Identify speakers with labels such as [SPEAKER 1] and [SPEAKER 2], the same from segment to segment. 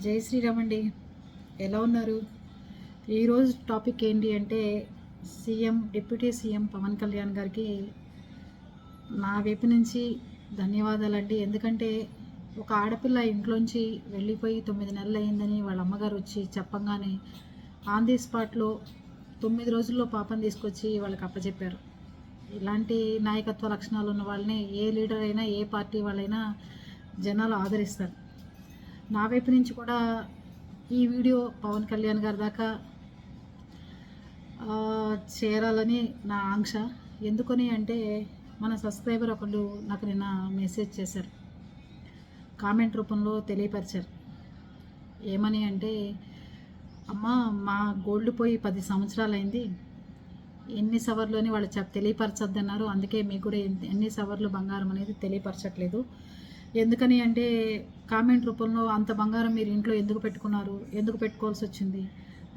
[SPEAKER 1] జై శ్రీరామ్ అండి. ఎలా ఉన్నారు? ఈరోజు టాపిక్ ఏంటి అంటే CM deputy CM Pawan Kalyan గారికి నా వైపు నుంచి ధన్యవాదాలండి ఎందుకంటే ఒక ఆడపిల్ల ఇంట్లోంచి వెళ్ళిపోయి తొమ్మిది నెలలు అయిందని వాళ్ళ అమ్మగారు వచ్చి చెప్పంగానే ఆన్ ది స్పాట్లో తొమ్మిది రోజుల్లో పాపను తీసుకొచ్చి వాళ్ళకి అప్పచెప్పారు ఇలాంటి నాయకత్వ లక్షణాలు ఉన్న వాళ్ళని ఏ లీడర్ అయినా ఏ పార్టీ వాళ్ళైనా జనాలు ఆదరిస్తారు. నా వైపు నుంచి కూడా ఈ వీడియో పవన్ కళ్యాణ్ గారి దాకా చేరాలని నా ఆంక్ష. ఎందుకని అంటే మన సబ్స్క్రైబర్ ఒకళ్ళు నాకు నిన్న మెసేజ్ చేశారు. కామెంట్ రూపంలో తెలియపరిచారు. ఏమని అంటే అమ్మ మా గోల్డ్ పోయి పది సంవత్సరాలు అయింది ఎన్ని సవర్లు అని వాళ్ళు చెప్ తెలియపరచద్దన్నారు. అందుకే మీకు కూడా ఎన్ని సవర్లు బంగారం అనేది తెలియపరచట్లేదు. ఎందుకని అంటే కామెంట్ రూపంలో అంత బంగారం మీరు ఇంట్లో ఎందుకు పెట్టుకున్నారు? ఎందుకు పెట్టుకోవాల్సి వచ్చింది?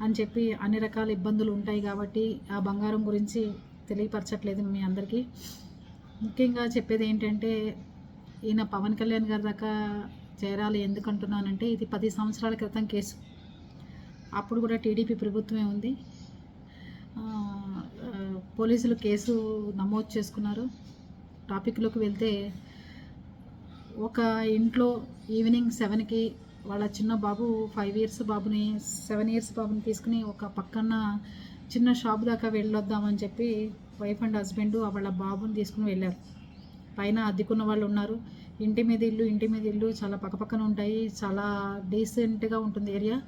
[SPEAKER 1] అని చెప్పి అన్ని రకాల ఇబ్బందులు ఉంటాయి కాబట్టి ఆ బంగారం గురించి తెలియపరచట్లేదు మీ అందరికీ. ముఖ్యంగా చెప్పేది ఏంటంటే ఈయన పవన్ కళ్యాణ్ గారి దాకా చేరాలి ఎందుకు అంటున్నానంటే ఇది పది సంవత్సరాల క్రితం కేసు. అప్పుడు కూడా టీడీపీ ప్రభుత్వమే ఉంది. పోలీసులు కేసు నమోదు చేసుకున్నారు. టాపిక్లోకి వెళ్తే ఒక ఇంట్లో ఈవినింగ్ సెవెన్కి వాళ్ళ చిన్న బాబు ఫైవ్ ఇయర్స్ బాబుని సెవెన్ ఇయర్స్ బాబుని తీసుకుని ఒక పక్కన చిన్న షాప్ దాకా వెళ్ళొద్దామని చెప్పి వైఫ్ అండ్ హస్బెండ్ వాళ్ళ బాబుని తీసుకుని వెళ్ళారు. పైన అద్దెకున్న వాళ్ళు ఉన్నారు. ఇంటి మీద ఇల్లు ఇంటి మీద ఇల్లు చాలా పక్కపక్కన ఉంటాయి. చాలా డీసెంట్గా ఉంటుంది ఏరియా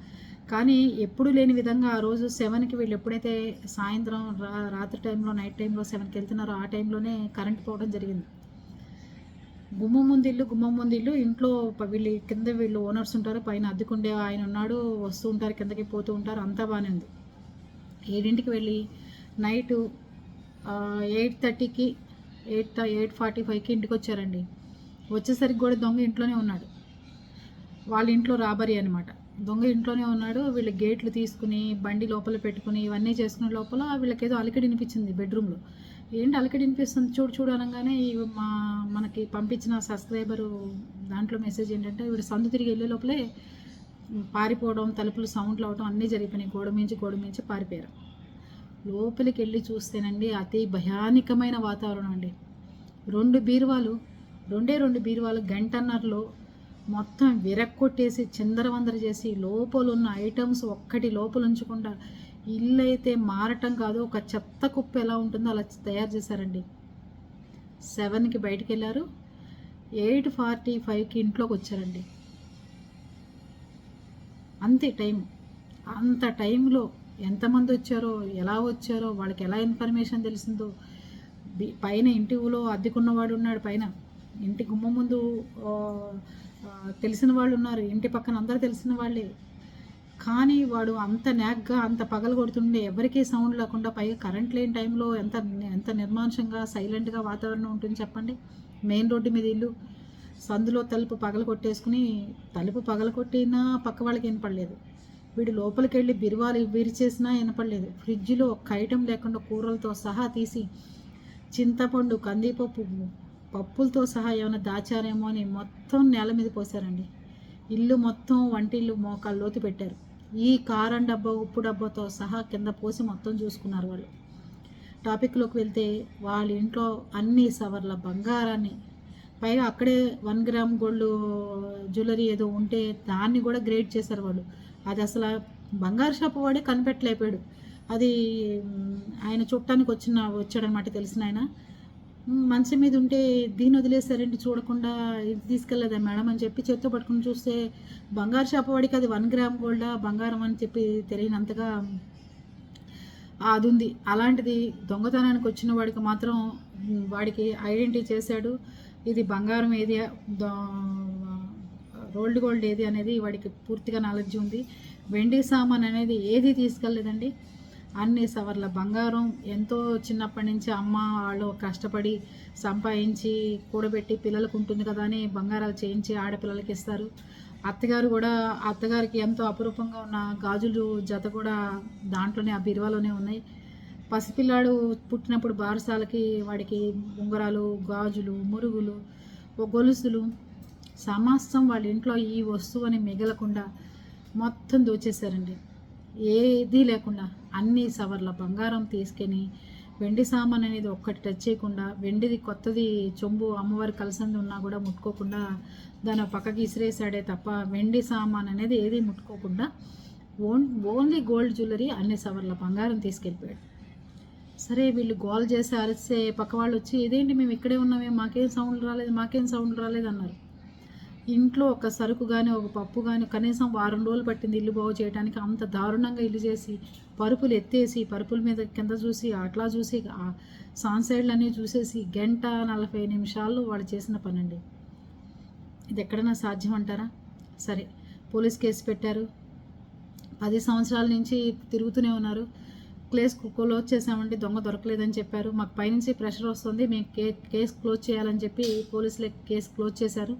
[SPEAKER 1] కానీ ఎప్పుడు లేని విధంగా ఆ రోజు సెవెన్కి వీళ్ళు ఎప్పుడైతే సాయంత్రం రా రాత్రి టైంలో నైట్ టైంలో సెవెన్కి వెళ్తున్నారో ఆ టైంలోనే కరెంట్ పోవడం జరిగింది. గుమ్మం ముందు ఇల్లు గుమ్మం ముందు ఇల్లు. ఇంట్లో వీళ్ళు కింద వీళ్ళు ఓనర్స్ ఉంటారు. పైన అద్దెకుండే ఆయన ఉన్నాడు. వస్తూ ఉంటారు. కిందకి పోతూ ఉంటారు. అంతా బాగానే ఉంది. ఏడింటికి వెళ్ళి నైటు ఎయిట్ థర్టీకి ఎయిట్ ఎయిట్ ఫార్టీ ఫైవ్కి ఇంటికి వచ్చారండి. వచ్చేసరికి కూడా దొంగ ఇంట్లోనే ఉన్నాడు. వాళ్ళ ఇంట్లో రాబరీ అనమాట దొంగ ఇంట్లోనే ఉన్నాడు. వీళ్ళు గేట్లు తీసుకుని బండి లోపల పెట్టుకుని ఇవన్నీ చేసుకునే లోపల వీళ్ళకేదో అలికిడి వినిపించింది బెడ్రూమ్లో. ఏంటి అలకడి వినిపిస్తుంది చూడు చూడు అనగానే ఈ మా మనకి పంపించిన సబ్స్క్రైబరు దాంట్లో మెసేజ్ ఏంటంటే వీడు సందు తిరిగి వెళ్ళే లోపలే పారిపోవడం తలుపులు సౌండ్లు అవడం అన్నీ జరిగిపోయినాయి. గోడ మించి గోడ మించి పారిపోయారు. లోపలికి వెళ్ళి చూస్తేనండి అతి భయానకమైన వాతావరణం అండి. రెండు బీరువాలు రెండే రెండు బీరువాలు గంటన్నరలో మొత్తం విరక్కొట్టేసి చిందరవందర చేసి లోపల ఉన్న ఐటమ్స్ ఒక్కటి లోపల ఉంచకుండా ఇల్లు అయితే మారటం కాదు. ఒక చెత్త కుప్ప ఎలా ఉంటుందో అలా తయారు చేశారండి. సెవెన్కి బయటికి వెళ్ళారు ఎయిట్ ఫార్టీ ఫైవ్కి ఇంట్లోకి వచ్చారండి. అంతే టైం అంత టైంలో ఎంతమంది వచ్చారో ఎలా వచ్చారో వాళ్ళకి ఎలా ఇన్ఫర్మేషన్ తెలిసిందో పైన ఇంటిలో అద్దెకున్నవాడు ఉన్నాడు పైన. ఇంటి గుమ్మ ముందు తెలిసిన వాళ్ళు ఉన్నారు. ఇంటి పక్కన అందరూ తెలిసిన వాళ్ళే. కానీ వాడు అంత నాగ్గా అంత పగలు కొడుతుండే. ఎవరికీ సౌండ్ లేకుండా పైగా కరెంట్ లేని టైంలో ఎంత ఎంత నిర్మానుషంగా సైలెంట్గా వాతావరణం ఉంటుంది చెప్పండి. మెయిన్ రోడ్డు మీద ఇల్లు. సందులో తలుపు పగలు కొట్టేసుకుని తలుపు పగలు కొట్టినా పక్క వాళ్ళకి వినపడలేదు. వీడు లోపలికి వెళ్ళి బిరువాలు విరిచేసినా వినపడలేదు. ఫ్రిడ్జ్లో ఒక్క ఐటెం లేకుండా కూరలతో సహా తీసి చింతపండు కందిపప్పు పప్పులతో సహా ఏమైనా దాచారేమో అని మొత్తం నేల మీద పోసారండి ఇల్లు మొత్తం వంటిల్లు మోకాలు లోతు పెట్టారు. ఈ కారం డబ్బా ఉప్పు డబ్బాతో సహా కింద పోసి మొత్తం చూసుకున్నారు వాళ్ళు. టాపిక్లోకి వెళ్తే వాళ్ళ ఇంట్లో అన్ని సవర్ల బంగారాన్ని పైగా అక్కడే వన్ గ్రామ్ గోల్డ్ జ్యువెలరీ ఏదో ఉంటే దాన్ని కూడా గ్రేడ్ చేశారు వాళ్ళు. అది అసలు బంగారు షాప్ వాడే కనిపెట్టలేపాడు అది ఆయన చూడటానికి వచ్చిన వచ్చాడనమాట తెలిసిన ఆయన. మంచం మీద ఉంటే దీన్ని వదిలేసారంటే చూడకుండా ఇది తీసుకెళ్ళదా మేడం అని చెప్పి చేత్తో పట్టుకుని చూస్తే బంగారు షాప్ వాడికి అది వన్ గ్రామ్ గోల్డా బంగారం అని చెప్పి తెలియనంతగా అది ఉంది అలాంటిది దొంగతనానికి వచ్చిన వాడికి మాత్రం వాడికి ఐడెంటిటీ చేశాడు. ఇది బంగారం ఏది? దో- రోల్డ్ గోల్డ్ ఏది అనేది వాడికి పూర్తిగా నాలెడ్జ్ ఉంది. వెండి సామాన్ అనేది ఏది తీసుకెళ్ళలేదండి. అన్ని సవర్ల బంగారం ఎంతో చిన్నప్పటి నుంచి అమ్మ వాళ్ళు కష్టపడి సంపాదించి కూడబెట్టి పిల్లలకు ఉంటుంది కదా అని బంగారాలు చేయించి ఆడపిల్లలకి ఇస్తారు. అత్తగారు కూడా అత్తగారికి ఎంతో అపురూపంగా ఉన్న గాజులు జత కూడా దాంట్లోనే ఆ బీరువాలోనే ఉన్నాయి. పసిపిల్లాడు పుట్టినప్పుడు బారసాలకి వాడికి ఉంగరాలు గాజులు మురుగులు గొలుసులు. సమస్తం వాళ్ళ ఇంట్లో ఈ వస్తువు అని మిగలకుండా మొత్తం దోచేశారండి. ఏదీ లేకుండా. అన్ని సవర్ల బంగారం తీసుకెని వెండి సామాన్ అనేది ఒక్కటి టచ్ చేయకుండా వెండిది కొత్తది చొంబు అమ్మవారి కలిసింది ఉన్నా కూడా ముట్టుకోకుండా దాని పక్కకి ఇసిరేసాడే తప్ప వెండి సామాన్ అనేది ఏది ముట్టుకోకుండా ఓన్ ఓన్లీ గోల్డ్ జ్యువెలరీ అన్ని సవర్ల బంగారం తీసుకెళ్ళిపోయాడు. సరే వీళ్ళు గోల్ చేసి అరిస్తే పక్క వాళ్ళు వచ్చి ఇదేంటి మేము ఇక్కడే ఉన్నామే మాకేం సౌండ్ రాలేదు మాకేం సౌండ్ రాలేదు అన్నారు. ఇంట్లో ఒక సరుకు కానీ ఒక పప్పు కానీ కనీసం వారం రోజులు పట్టింది ఇల్లు బాగు చేయడానికి అంత దారుణంగా ఇల్లు చేసి పరుపులు ఎత్తేసి పరుపుల మీద కింద చూసి అట్లా చూసి ఆ సాన్ అన్నీ చూసేసి గంట నలభై నిమిషాల్లో వాళ్ళు చేసిన పని అండి ఇది ఎక్కడైనా సాధ్యం అంటారా? సరే పోలీస్ కేసు పెట్టారు. పది సంవత్సరాల నుంచి తిరుగుతూనే ఉన్నారు. క్లేస్ క్లోజ్ చేసామండి దొంగ దొరకలేదని చెప్పారు. మాకు పైనుంచి ప్రెషర్ వస్తుంది. మేము కే కేసు క్లోజ్ చేయాలని చెప్పి పోలీసులే కేసు క్లోజ్ చేశారు.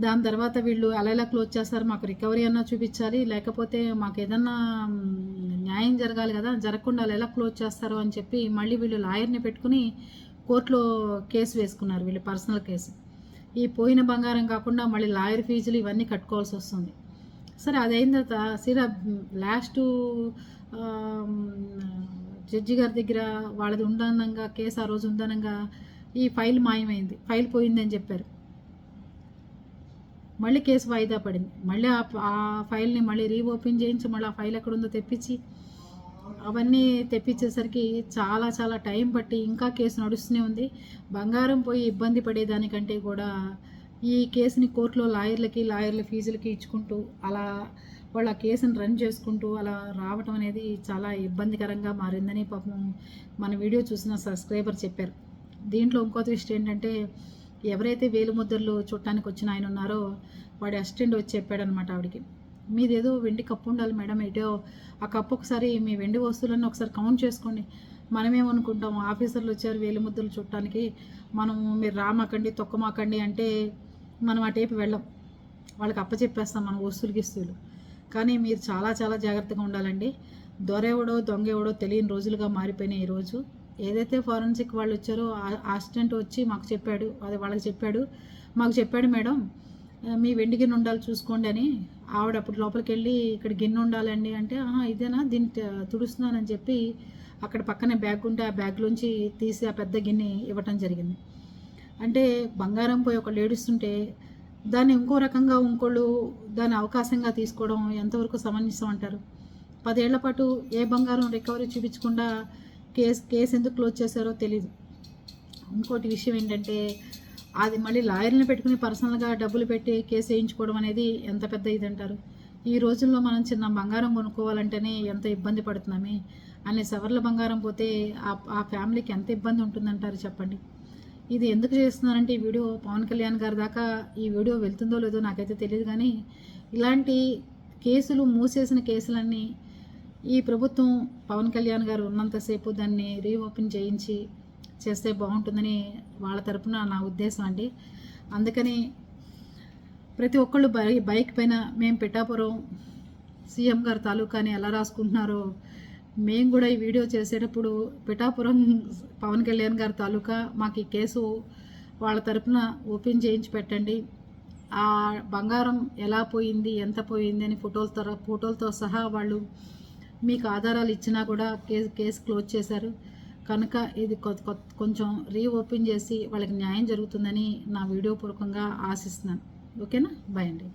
[SPEAKER 1] దాని తర్వాత వీళ్ళు అలా ఎలా క్లోజ్ చేస్తారు మాకు రికవరీ అన్నా చూపించాలి లేకపోతే మాకు ఏదన్నా న్యాయం జరగాలి కదా జరగకుండా అలా ఎలా క్లోజ్ చేస్తారు అని చెప్పి మళ్ళీ వీళ్ళు లాయర్ని పెట్టుకుని కోర్టులో కేసు వేసుకున్నారు వీళ్ళు పర్సనల్ కేసు. ఈ పోయిన బంగారం కాకుండా మళ్ళీ లాయర్ ఫీజులు ఇవన్నీ కట్టుకోవాల్సి వస్తుంది. సరే అది అయిన తర్వాత సీరా లాస్ట్ జడ్జి గారి దగ్గర వాళ్ళది ఉండనంగా కేసు ఆ రోజు ఉండనంగా ఈ ఫైల్ మాయమైంది ఫైల్ పోయిందని చెప్పారు. మళ్ళీ కేసు వాయిదా పడింది. మళ్ళీ ఆ ఆ ఫైల్ని మళ్ళీ రీఓపెన్ చేయించి మళ్ళీ ఆ ఫైల్ ఎక్కడ ఉందో తెప్పించి అవన్నీ తెప్పించేసరికి చాలా చాలా టైం పట్టి ఇంకా కేసు నడుస్తూనే ఉంది. బంగారం పోయి ఇబ్బంది పడేదానికంటే కూడా ఈ కేసుని కోర్టులో లాయర్లకి లాయర్ల ఫీజులకి ఇచ్చుకుంటూ అలా వాళ్ళ ఆ కేసుని రన్ చేసుకుంటూ అలా రావటం అనేది చాలా ఇబ్బందికరంగా మారిందని పాపం మన వీడియో చూసిన సబ్స్క్రైబర్ చెప్పారు. దీంట్లో ఇంకో ట్విస్ట్ ఏంటంటే ఎవరైతే వేలు ముద్రలు చుట్టానికి వచ్చిన ఆయన ఉన్నారో వాడి అసిస్టెంట్ వచ్చి చెప్పాడనమాట ఆవిడకి. మీదేదో వెండి కప్పు ఉండాలి మేడం ఏటో ఆ కప్పు ఒకసారి మీ వెండి వస్తువులన్నీ ఒకసారి కౌంట్ చేసుకోండి. మనమేమనుకుంటాం ఆఫీసర్లు వచ్చారు వేలు ముద్రలు చుట్టానికి మనం మీరు రామాకండి తొక్కమాకండి అంటే మనం అటేపు వెళ్ళం. వాళ్ళకి అప్పచెప్పేస్తాం మన వస్తువులు గిస్తువులు. కానీ మీరు చాలా చాలా జాగ్రత్తగా ఉండాలండి. దొరెవడో దొంగెవడో తెలియని రోజులుగా మారిపోయినాయి ఈరోజు ఏదైతే ఫారెన్సిక్ వాళ్ళు వచ్చారో అసిస్టెంట్ వచ్చి మాకు చెప్పాడు అది వాళ్ళకి చెప్పాడు. మాకు చెప్పాడు మేడం మీ వెండి గిన్నె ఉండాలి చూసుకోండి అని. ఆవిడ అప్పుడు లోపలికి వెళ్ళి ఇక్కడ గిన్నె ఉండాలండి అంటే ఇదేనా? దీన్ని తుడుస్తున్నానని చెప్పి అక్కడ పక్కనే బ్యాగ్ ఉంటే ఆ బ్యాగ్లోంచి తీసి ఆ పెద్ద గిన్నె ఇవ్వటం జరిగింది. అంటే బంగారం పోయి ఒకళ్ళు ఏడుస్తుంటే దాన్ని ఇంకో రకంగా ఇంకోళ్ళు దాన్ని అవకాశంగా తీసుకోవడం ఎంతవరకు సమంజసం అంటారు? పదేళ్ళ పాటు ఏ బంగారం రికవరీ చూపించకుండా కేసు కేసు ఎందుకు క్లోజ్ చేశారో తెలీదు. ఇంకోటి విషయం ఏంటంటే అది మళ్ళీ లాయర్ని పెట్టుకుని పర్సనల్గా డబ్బులు పెట్టి కేసు వేయించుకోవడం అనేది ఎంత పెద్ద ఇది అంటారు ఈ రోజుల్లో మనం చిన్న బంగారం కొనుక్కోవాలంటేనే ఎంత ఇబ్బంది పడుతున్నామే? అనే సవర్ల బంగారం పోతే ఆ ఫ్యామిలీకి ఎంత ఇబ్బంది ఉంటుందంటారు చెప్పండి? ఇది ఎందుకు చేస్తున్నారంటే ఈ వీడియో పవన్ కళ్యాణ్ గారి దాకా ఈ వీడియో వెళ్తుందో లేదో నాకైతే తెలియదు కానీ ఇలాంటి కేసులు మూసేసిన కేసులన్నీ ఈ ప్రభుత్వం పవన్ కళ్యాణ్ గారు ఉన్నంతసేపు దాన్ని రీఓపెన్ చేయించి చేస్తే బాగుంటుందని వాళ్ళ తరపున నా ఉద్దేశం అండి. అందుకని ప్రతి ఒక్కళ్ళు బై బైక్ పైన మేము పిఠాపురం సీఎం గారు తాలూకాని ఎలా రాసుకుంటున్నారో మేము కూడా ఈ వీడియో చేసేటప్పుడు పిఠాపురం పవన్ కళ్యాణ్ గారి తాలూకా మాకు ఈ కేసు వాళ్ళ తరపున ఓపెన్ చేయించి పెట్టండి. ఆ బంగారం ఎలా పోయింది ఎంత పోయింది అని ఫోటోలతో ఫోటోలతో సహా వాళ్ళు మీకు ఆధారాలు ఇచ్చినా కూడా కేసు కేసు క్లోజ్ చేశారు. కనుక ఇది కొంచెం రీఓపెన్ చేసి వాళ్ళకి న్యాయం జరుగుతుందని నా వీడియో పూర్వకంగా ఆశిస్తున్నాను. ఓకేనా? బాయ్ అండి.